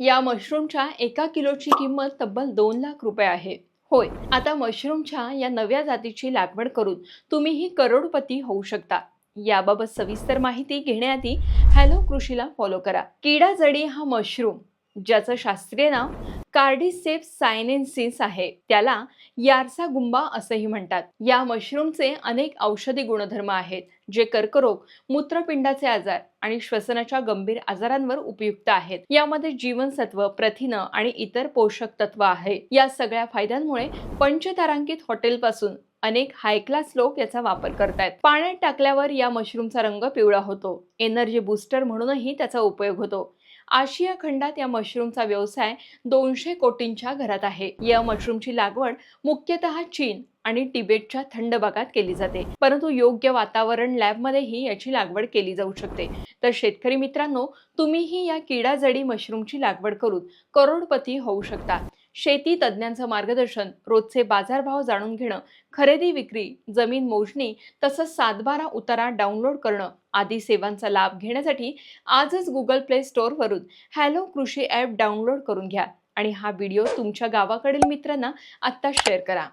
या मशरूमच्या एका किलोची किंमत तब्बल दोन लाख रुपये आहे. होय आता मशरूमच्या या नव्या जातीची लागवड करून तुम्हीही करोडपती होऊ शकता. याबाबत सविस्तर माहिती घेण्याआधी हॅलो कृषीला फॉलो करा. किडा जडी हा मशरूम ज्याचं शास्त्रीय नाव कार्डिसेप सायनेन्सिस आहे. त्याला यारसा गुंबा असंही म्हणतात. या मशरूमचे अनेक औषधी गुणधर्म आहेत जे कर्करोग मूत्रपिंडाचे आजार आणि श्वसनाच्या गंभीर आजारांवर उपयुक्त आहेत. यामध्ये जीवनसत्व प्रथिनं आणि इतर पोषक तत्व आहे. या सगळ्या फायद्यांमुळे पंचतारांकित हॉटेलपासून अनेक हायक्लास लोक याचा वापर करतायत. पाण्यात टाकल्यावर या मशरूमचा रंग पिवळा होतो. एनर्जी बूस्टर म्हणूनही त्याचा उपयोग होतो. आशिया खंडात या मशरूमचा व्यवसाय दोनशे कोटींच्या घरात आहे. या मशरूमची लागवड मुख्यतः चीन आणि तिबेटच्या थंड भागात केली जाते. परंतु योग्य वातावरण लॅबमध्येही याची लागवड केली जाऊ शकते. तर शेतकरी मित्रांनो तुम्हीही या किडाजडी मशरूमची लागवड करून करोडपती होऊ शकता. शेती तज्ज्ञांचं मार्गदर्शन रोजचे बाजारभाव जाणून घेणं खरेदी विक्री जमीन मोजणी तसंच सातबारा उतारा डाउनलोड करणं आदी सेवांचा लाभ घेण्यासाठी आजच गुगल प्ले स्टोअरवरून हॅलो कृषी ॲप डाउनलोड करून घ्या. आणि हा व्हिडिओ तुमच्या गावाकडील मित्रांना आत्ता शेअर करा.